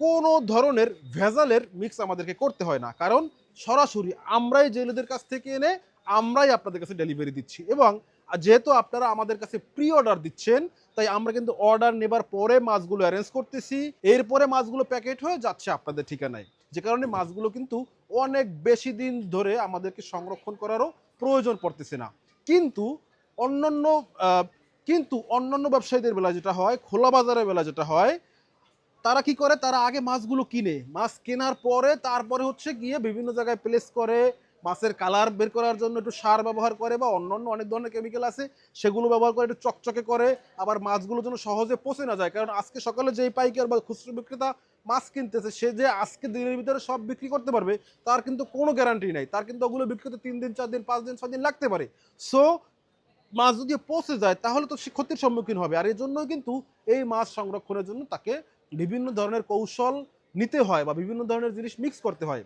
কোনো ধরনের ভেজালের মিক্স আমাদেরকে করতে হয় না। কারণ সরাসরি আমরাই জেলেদের কাছ থেকে এনে আমরাই আপনাদের কাছে ডেলিভারি দিচ্ছি এবং যেহেতু আপনারা আমাদের কাছে প্রি অর্ডার দিচ্ছেন, তাই আমরা কিন্তু অর্ডার নেবার পরে মাছগুলো অ্যারেঞ্জ করতেছি। এরপরে মাছগুলো প্যাকেট হয়ে যাচ্ছে আপনাদের ঠিকানায়। যে কারণে মাছগুলো কিন্তু অনেক বেশি দিন ধরে আমাদেরকে সংরক্ষণ করারও প্রয়োজন পড়তেছে না। কিন্তু অন্যান্য কিন্তু অন্যান্য ব্যবসায়ীদের বেলা যেটা হয়, খোলা বাজারের বেলা যেটা হয় তারা কি করে? তারা আগে মাছগুলো কিনে। মাছ কেনার পরে তারপরে হচ্ছে গিয়ে বিভিন্ন জায়গায় প্লেস করে, মাছের কালার বের করার জন্য একটু সার ব্যবহার করে বা অন্যান্য অনেক ধরনের কেমিক্যাল আছে, সেগুলো ব্যবহার করে একটু চকচকে করে, আবার মাছগুলো যেন সহজে পচে না যায়। কারণ আজকে সকালে যেই পাইকার বা খুচরো বিক্রেতা মাছ কিনতেছে, সে যে আজকে দিনের ভিতরে সব বিক্রি করতে পারবে, তার কিন্তু কোনো গ্যারান্টি নাই। তার কিন্তু ওগুলো বিক্রি করতে তিন দিন, চার দিন, পাঁচ দিন, ছয় দিন লাগতে পারে। সো মাছ যদি পচে যায়, তাহলে তো সে ক্ষতির সম্মুখীন হবে। আর এই জন্য কিন্তু এই মাছ সংরক্ষণের জন্য তাকে বিভিন্ন ধরনের কৌশল নিতে হয় বা বিভিন্ন ধরনের জিনিস মিক্স করতে হয়।